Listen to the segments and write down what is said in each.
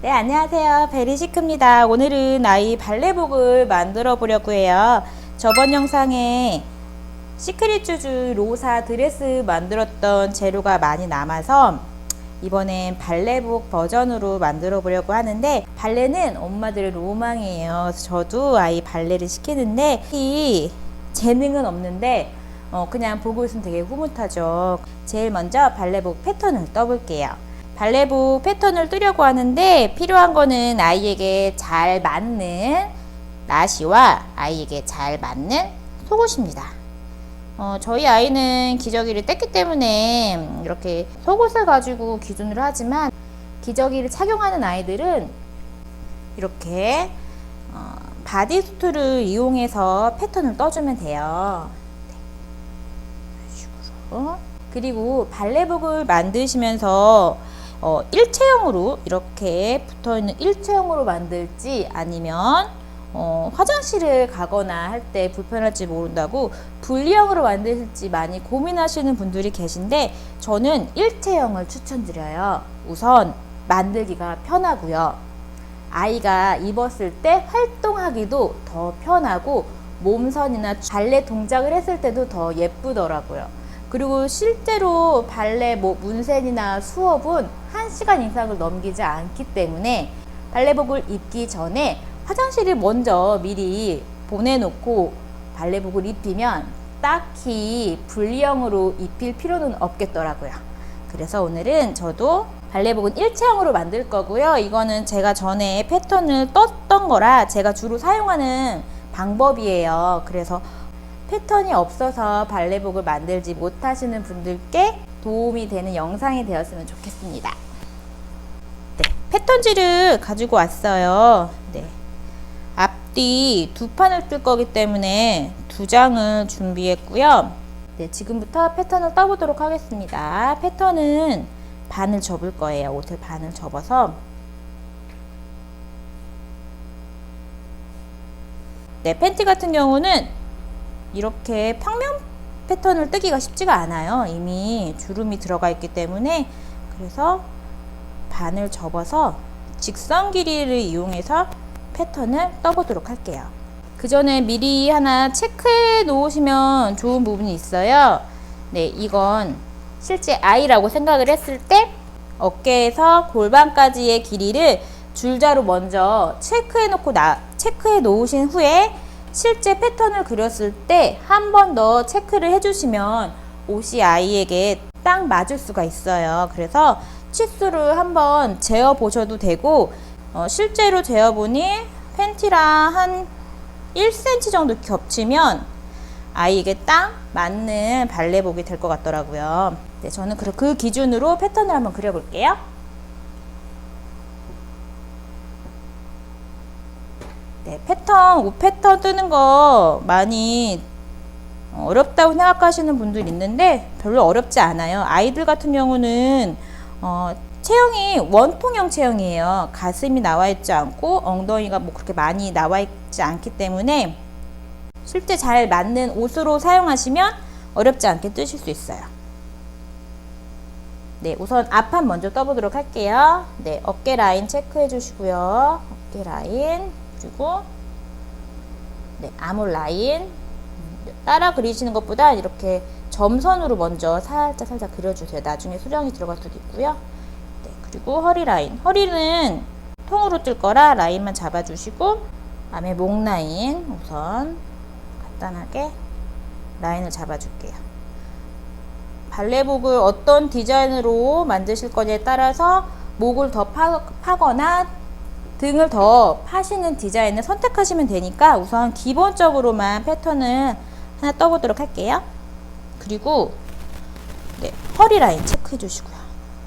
네, 안녕하세요. 베리시크입니다. 오늘은 아이 발레복을 만들어 보려고 해요. 저번 영상에 시크릿 주주 로사 드레스 만들었던 재료가 많이 남아서 이번엔 발레복 버전으로 만들어 보려고 하는데 발레는 엄마들의 로망이에요. 저도 아이 발레를 시키는데 이 재능은 없는데 어, 그냥 보고 있으면 되게 흐뭇하죠. 제일 먼저 발레복 패턴을 떠볼게요. 발레복 패턴을 뜨려고 하는데 필요한 거는 아이에게 잘 맞는 나시와 아이에게 잘 맞는 속옷입니다. 어, 저희 아이는 기저귀를 뗐기 때문에 이렇게 속옷을 가지고 기준으로 하지만 기저귀를 착용하는 아이들은 이렇게 어, 바디수트를 이용해서 패턴을 떠주면 돼요. 네. 그리고 발레복을 만드시면서 어, 일체형으로 이렇게 붙어있는 일체형으로 만들지 아니면 어, 화장실을 가거나 할 때 불편할지 모른다고 분리형으로 만드실지 많이 고민하시는 분들이 계신데 저는 일체형을 추천드려요. 우선 만들기가 편하고요. 아이가 입었을 때 활동하기도 더 편하고 몸선이나 발레 동작을 했을 때도 더 예쁘더라고요. 그리고 실제로 발레 뭐 문센이나 수업은 1시간 이상을 넘기지 않기 때문에 발레복을 입기 전에 화장실을 먼저 미리 보내놓고 발레복을 입히면 딱히 분리형으로 입힐 필요는 없겠더라고요. 그래서 오늘은 저도 발레복은 일체형으로 만들 거고요. 이거는 제가 전에 패턴을 떴던 거라 제가 주로 사용하는 방법이에요. 그래서 패턴이 없어서 발레복을 만들지 못하시는 분들께 도움이 되는 영상이 되었으면 좋겠습니다. 네, 패턴지를 가지고 왔어요. 네. 앞뒤 두 판을 뜰 거기 때문에 두 장을 준비했고요. 네, 지금부터 패턴을 떠보도록 하겠습니다. 패턴은 반을 접을 거예요. 옷을 반을 접어서 네, 팬티 같은 경우는 이렇게 평면 패턴을 뜨기가 쉽지가 않아요. 이미 주름이 들어가 있기 때문에 그래서 반을 접어서 직선 길이를 이용해서 패턴을 떠보도록 할게요. 그 전에 미리 하나 체크해 놓으시면 좋은 부분이 있어요. 네, 이건 실제 아이라고 생각을 했을 때 어깨에서 골반까지의 길이를 줄자로 먼저 체크해 놓고 나, 체크해 놓으신 후에 실제 패턴을 그렸을 때 한 번 더 체크를 해주시면 옷이 아이에게 딱 맞을 수가 있어요. 그래서 치수를 한번 재어 보셔도 되고 어, 실제로 재어 보니 팬티랑 한 1cm 정도 겹치면 아이에게 딱 맞는 발레복이 될 것 같더라고요. 네, 저는 그, 그 기준으로 패턴을 한번 그려볼게요. 네, 패턴, 옷 패턴 뜨는 거 많이 어렵다고 생각하시는 분들 있는데 별로 어렵지 않아요. 아이들 같은 경우는 어, 체형이 원통형 체형이에요. 가슴이 나와 있지 않고 엉덩이가 뭐 그렇게 많이 나와 있지 않기 때문에 실제 잘 맞는 옷으로 사용하시면 어렵지 않게 뜨실 수 있어요. 네, 우선 앞판 먼저 떠보도록 할게요. 네, 어깨 라인 체크해 주시고요. 어깨 라인 그리고 네, 아몰 라인 따라 그리시는 것보다 이렇게 점선으로 먼저 살짝 살짝 그려주세요. 나중에 수정이 들어갈 수도 있고요. 네, 그리고 허리 라인. 허리는 통으로 뜰 거라 라인만 잡아주시고 다음에 목 라인 우선 간단하게 라인을 잡아줄게요. 발레복을 어떤 디자인으로 만드실 거냐에 따라서 목을 더 파, 파거나 등을 더 파시는 디자인을 선택하시면 되니까 우선 기본적으로만 패턴을 하나 떠보도록 할게요. 그리고 네, 허리 라인 체크해 주시고요.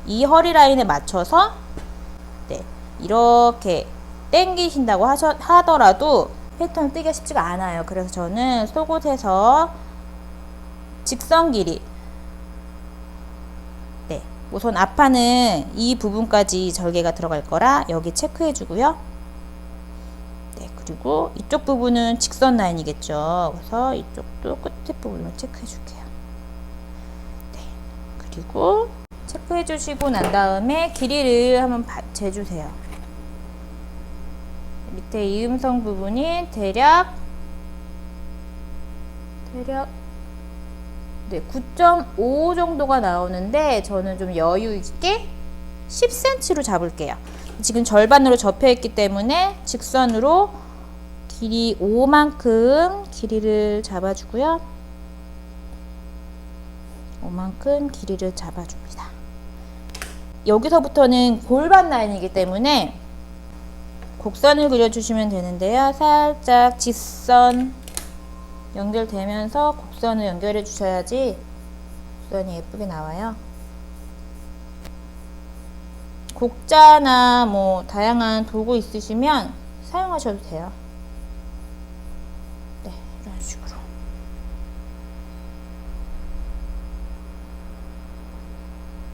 이 허리 라인에 맞춰서 네, 이렇게 당기신다고 하셔, 하더라도 패턴 뜨기가 쉽지가 않아요. 그래서 저는 속옷에서 직선 길이 네, 우선 앞판은 이 부분까지 절개가 들어갈 거라 여기 체크해 주고요. 네, 그리고 이쪽 부분은 직선 라인이겠죠. 그래서 이쪽도 끝에 부분을 체크해 줄게요. 네, 그리고 체크해 주시고 난 다음에 길이를 한번 봐- 재주세요. 밑에 이음성 부분이 대략 대략 네, 9.5 정도가 나오는데 저는 좀 여유 있게 10cm로 잡을게요. 지금 절반으로 접혀 있기 때문에 직선으로 길이 5만큼 길이를 잡아주고요. 5만큼 길이를 잡아줍니다. 여기서부터는 골반 라인이기 때문에 곡선을 그려주시면 되는데요. 살짝 직선 연결되면서 곡선을 연결해 주셔야지 곡선이 예쁘게 나와요. 곡자나 뭐 다양한 도구 있으시면 사용하셔도 돼요. 네, 이런 식으로.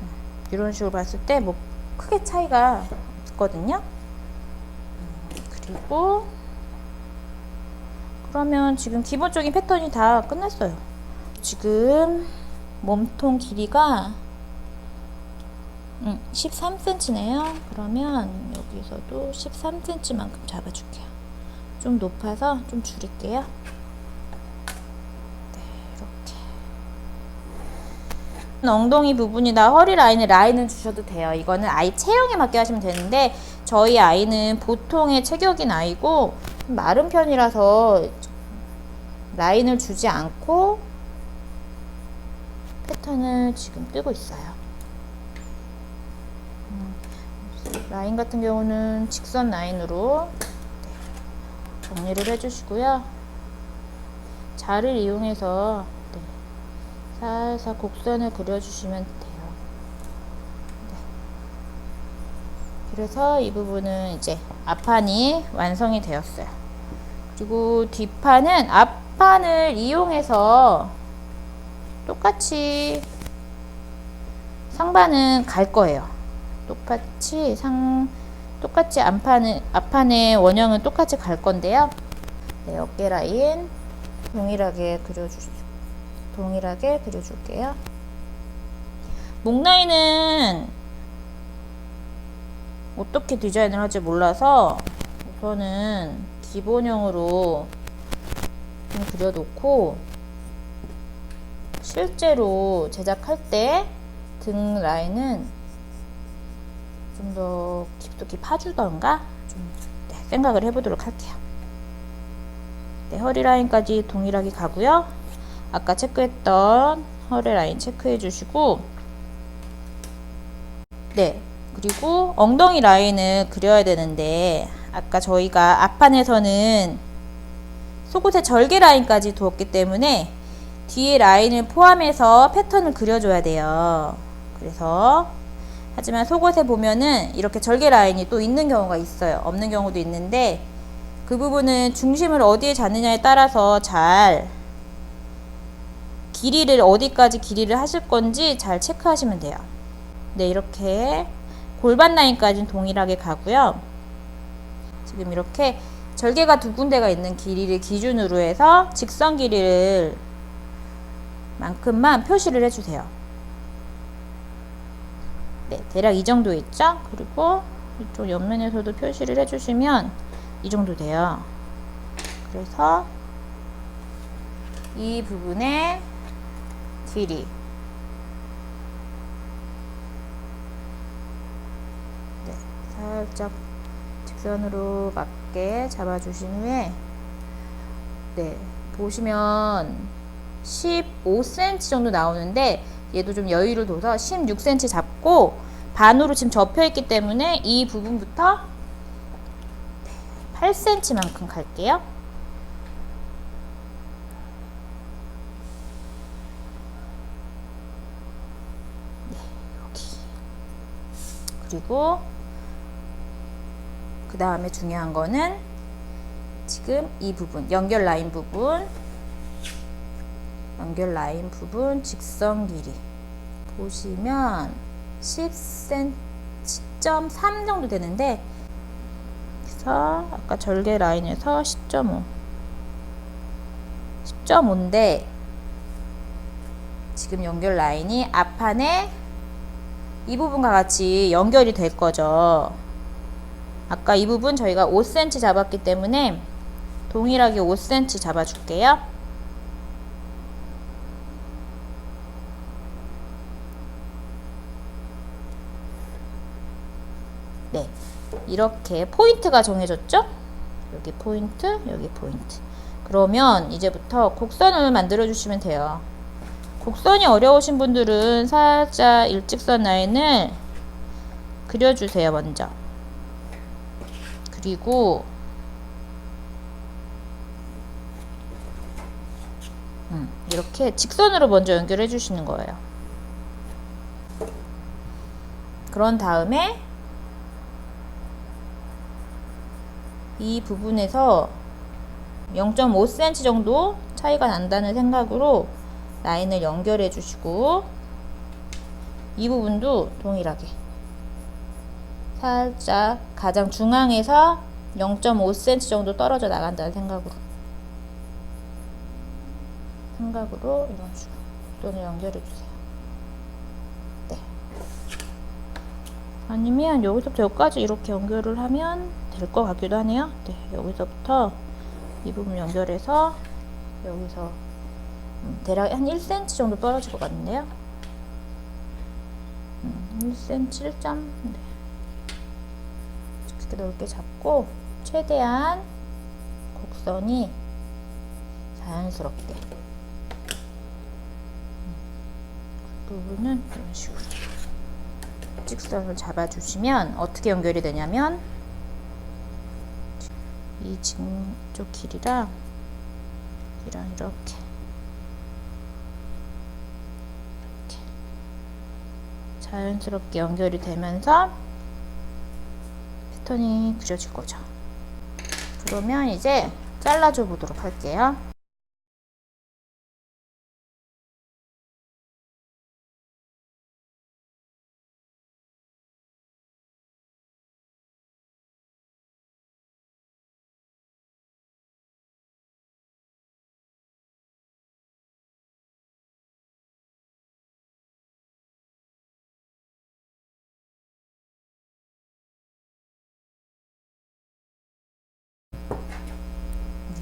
음, 이런 식으로 봤을 때 뭐 크게 차이가 없거든요. 음, 그리고 그러면 지금 기본적인 패턴이 다 끝났어요. 지금 몸통 길이가 음, 13cm네요. 그러면 여기서도 13cm만큼 잡아줄게요. 좀 높아서 좀 줄일게요. 네, 이렇게. 엉덩이 부분이나 허리 라인에 라인을 주셔도 돼요. 이거는 아이 체형에 맞게 하시면 되는데 저희 아이는 보통의 체격인 아이고 마른 편이라서 라인을 주지 않고 패턴을 지금 뜨고 있어요. 음, 라인 같은 경우는 직선 라인으로 네, 정리를 해주시고요. 자를 이용해서 네, 살살 곡선을 그려주시면 돼요. 네. 그래서 이 부분은 이제 앞판이 완성이 되었어요. 그리고 뒷판은 앞판을 이용해서 똑같이 상반은 갈 거예요. 똑같이 상 똑같이 앞판은 앞판의 원형은 똑같이 갈 건데요. 네, 어깨 라인 동일하게 그려주 동일하게 그려줄게요. 목 라인은 어떻게 디자인을 할지 몰라서 우선은 기본형으로 좀 그려놓고 실제로 제작할 때 등 라인은 좀 더 깊숙이 파주던가 좀 네, 생각을 해보도록 할게요. 네, 허리 라인까지 동일하게 가고요. 아까 체크했던 허리 라인 체크해 주시고 네 그리고 엉덩이 라인을 그려야 되는데 아까 저희가 앞판에서는 속옷의 절개 라인까지 두었기 때문에 뒤에 라인을 포함해서 패턴을 그려줘야 돼요. 그래서 하지만 속옷에 보면은 이렇게 절개 라인이 또 있는 경우가 있어요. 없는 경우도 있는데 그 부분은 중심을 어디에 잡느냐에 따라서 잘 길이를 어디까지 길이를 하실 건지 잘 체크하시면 돼요. 네, 이렇게 골반 라인까지는 동일하게 가고요. 지금 이렇게 절개가 두 군데가 있는 길이를 기준으로 해서 직선 길이를 만큼만 표시를 해주세요. 네, 대략 이 정도 있죠? 그리고 이쪽 옆면에서도 표시를 해주시면 이 정도 돼요. 그래서 이 부분의 길이 네, 살짝 직선으로 맞게 잡아주신 후에 네, 보시면 15cm 정도 나오는데 얘도 좀 여유를 둬서 16cm 잡고 반으로 지금 접혀 있기 때문에 이 부분부터 8cm만큼 갈게요. 네. 그리고 그 다음에 중요한 거는 지금 이 부분, 연결 라인 부분 연결 라인 부분 직선 길이 보시면 10cm 10.3 정도 되는데 그래서 아까 절개 라인에서 10.5 10.5인데 지금 연결 라인이 앞판에 이 부분과 같이 연결이 될 거죠. 아까 이 부분 저희가 5cm 잡았기 때문에 동일하게 5cm 잡아줄게요. 네. 이렇게 포인트가 정해졌죠? 여기 포인트, 여기 포인트. 그러면 이제부터 곡선을 만들어 주시면 돼요. 곡선이 어려우신 분들은 살짝 일직선 라인을 그려주세요, 먼저. 그리고 음, 이렇게 직선으로 먼저 연결해 주시는 거예요. 그런 다음에 이 부분에서 0.5cm 정도 차이가 난다는 생각으로 라인을 연결해 주시고 이 부분도 동일하게 살짝 가장 중앙에서 0.5cm 정도 떨어져 나간다는 생각으로 생각으로 이런 식으로 눈을 연결해 주세요. 네. 아니면 여기서부터 여기까지 이렇게 연결을 하면 될 것 같기도 하네요. 네, 여기서부터 이 부분 연결해서 여기서 음, 대략 한 1cm 정도 떨어질 것 같은데요. 음, 1cm 1점. 네. 이렇게 넓게 잡고 최대한 곡선이 자연스럽게. 그 부분은 이런 식으로. 직선을 잡아주시면 어떻게 연결이 되냐면 이 지금 쪽 길이랑 이랑 이렇게. 이렇게. 자연스럽게 연결이 되면서 패턴이 그려질 거죠. 그러면 이제 잘라줘 보도록 할게요.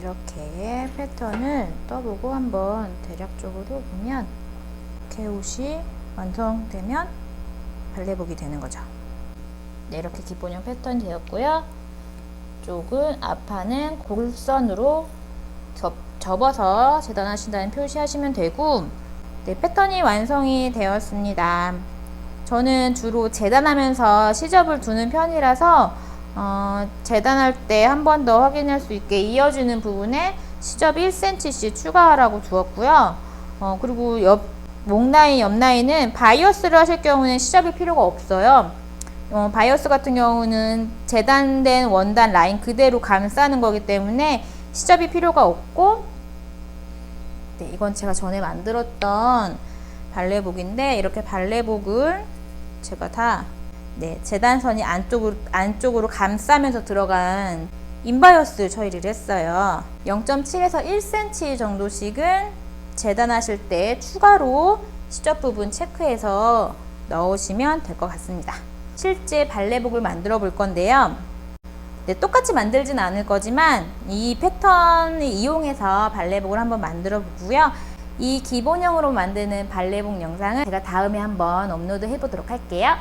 이렇게 패턴을 떠보고 한번 대략적으로 보면 이렇게 옷이 완성되면 발레복이 되는 거죠. 네, 이렇게 기본형 패턴이 되었고요. 쪽은 앞판은 골선으로 접, 접어서 재단하신다는 표시하시면 되고 네, 패턴이 완성이 되었습니다. 저는 주로 재단하면서 시접을 두는 편이라서 어, 재단할 때 한 번 더 확인할 수 있게 이어지는 부분에 시접 1cm씩 추가하라고 두었고요. 어, 그리고 옆, 목 라인, 옆 라인은 바이어스를 하실 경우는 시접이 필요가 없어요. 어, 바이어스 같은 경우는 재단된 원단 라인 그대로 감싸는 거기 때문에 시접이 필요가 없고 네, 이건 제가 전에 만들었던 발레복인데 이렇게 발레복을 제가 다 네, 재단선이 안쪽으로, 안쪽으로 감싸면서 들어간 인바이어스 처리를 했어요. 0.7에서 1cm 정도씩은 재단하실 때 추가로 시접 부분 체크해서 넣으시면 될 것 같습니다. 실제 발레복을 만들어 볼 건데요. 네, 똑같이 만들진 않을 거지만 이 패턴을 이용해서 발레복을 한번 만들어 보고요. 이 기본형으로 만드는 발레복 영상은 제가 다음에 한번 업로드 해 보도록 할게요.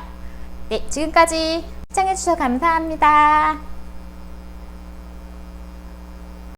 네, 지금까지 시청해주셔서 감사합니다.